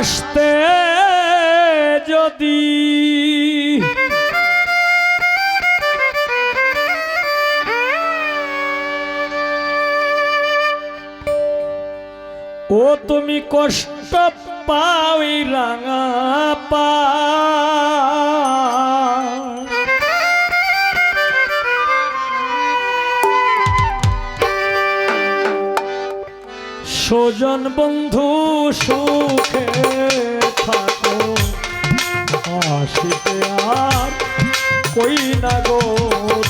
আসতে যদি। ও তুমি কষ্ট পাওই রাঙা পা। স্বজন বন্ধু সুখে থাকো। আসিতে আর কই না গো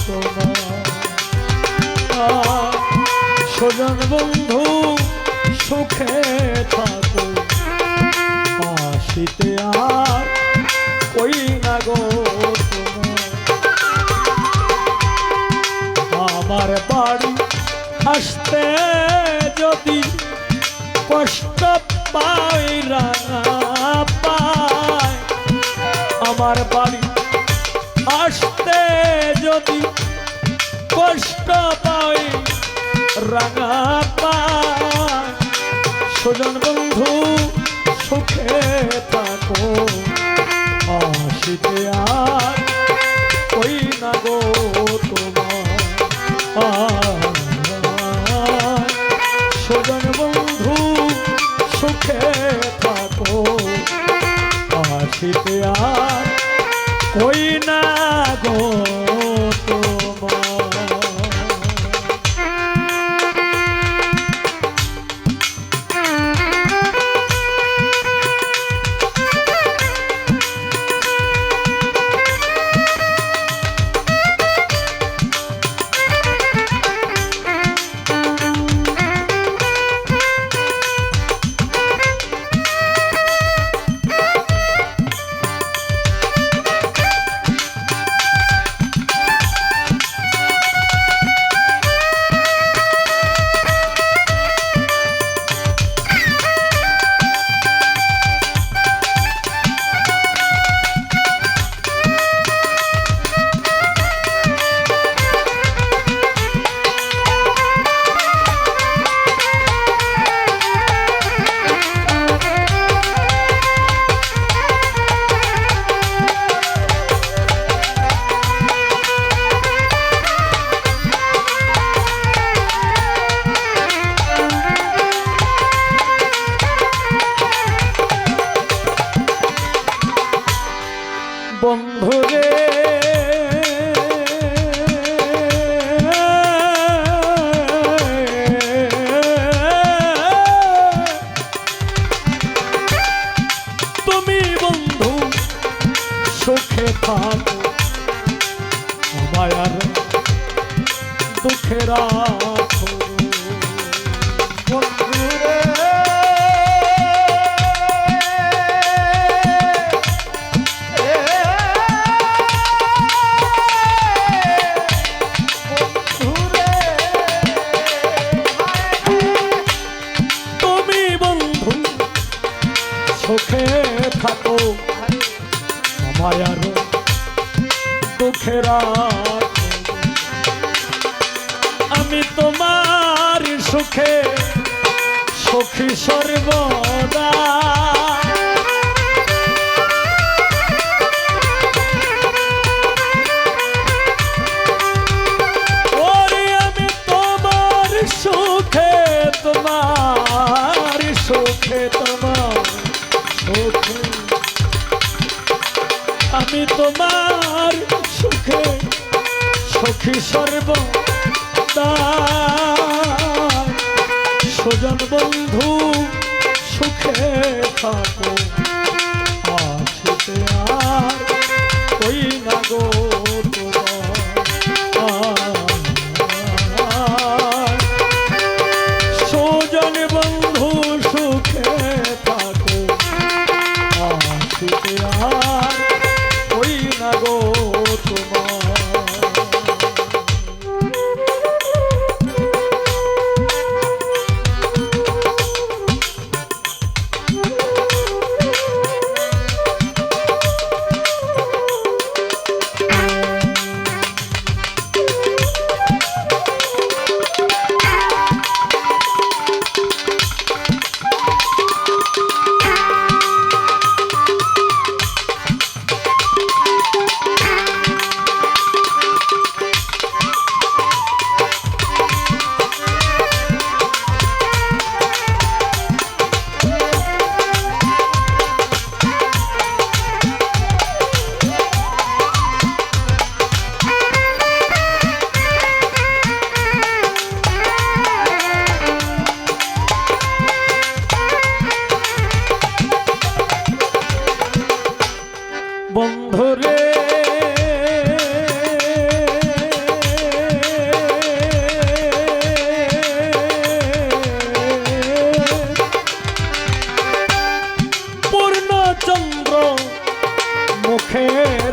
তোমার? স্বজন বন্ধু সুখে থাকো। আসিতে আর কই না গো আমার বাড়ি আসতে যদি কষ্ট পাই রাঙা পায়। আমার বাড়ি আসতে যদি কষ্ট পাই রাঙা পায়। সুজন বন্ধু, সুখে থাকো। আসিতে আর ওই না গো তোমার? বন্ধুরে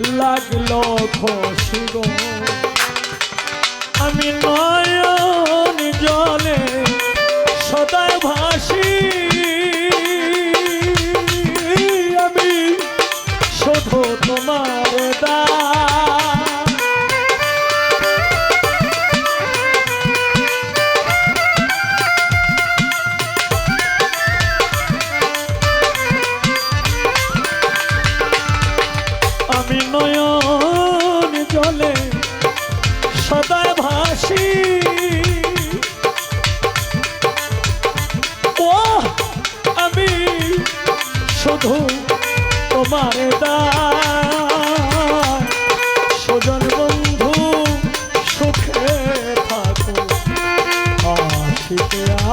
লাগল খসিব আমি নয়ন জলে সদায় ভাসি। আমি শোধ তোমার দা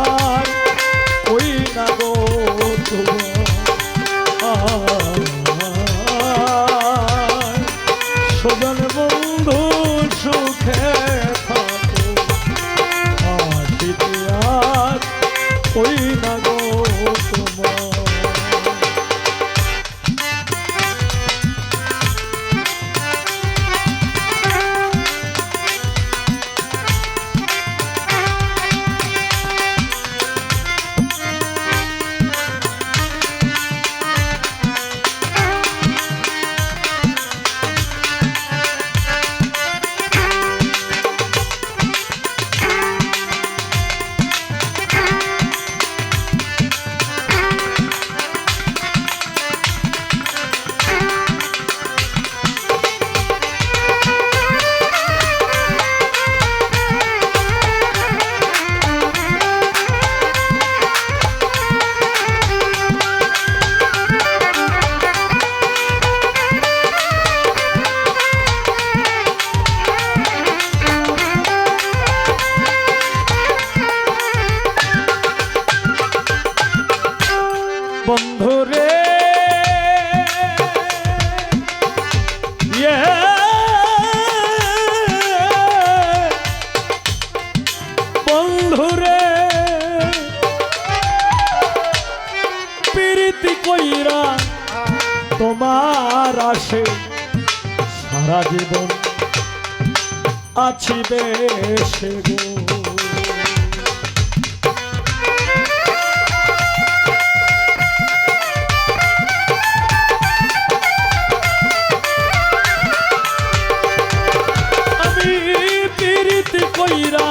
আর ওই না গো তোমার? বন্ধুরে। প্রীতি কইরা তোমার আসে সারা জীবন আছি বেশে গো। কইরা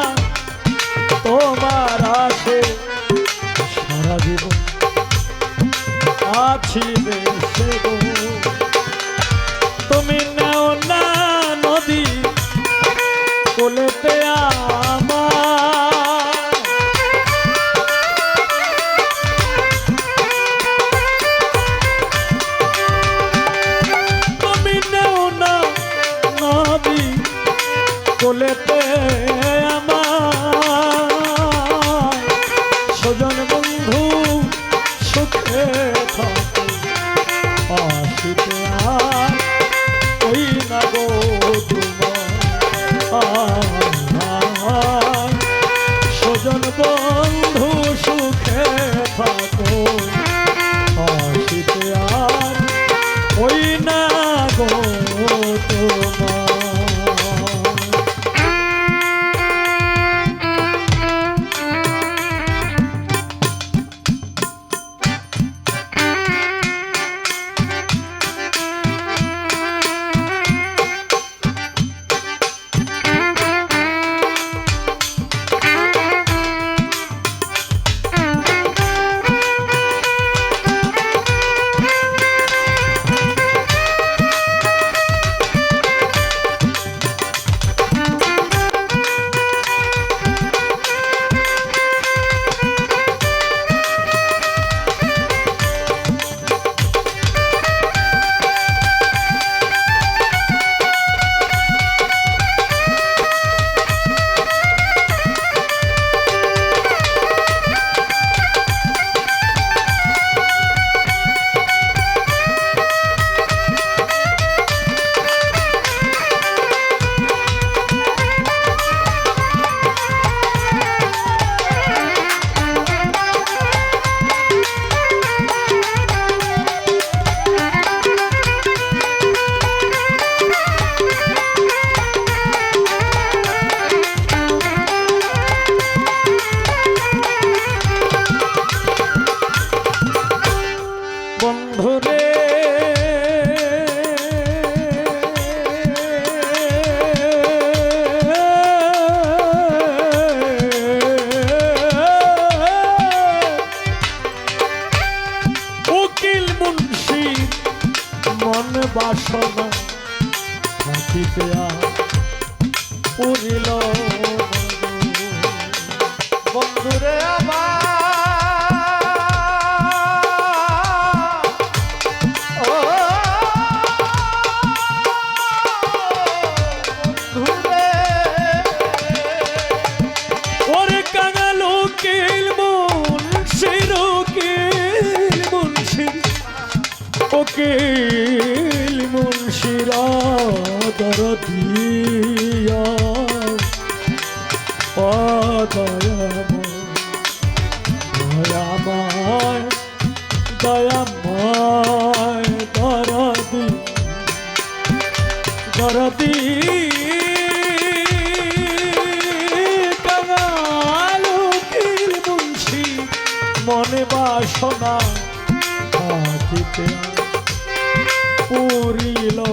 ধরে। উকিল মুন্সি মন বাসনা থাকিতে উকিল মুন্সিরা দরদিয়া দয়াম দয়াময় দয়াময় দরদি দরদি মনে বাসনা থাকিতে পুরিলো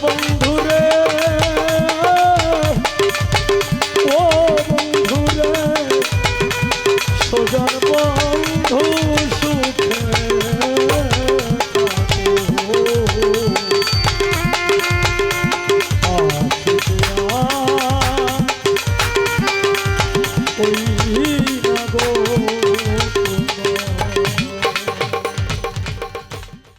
보이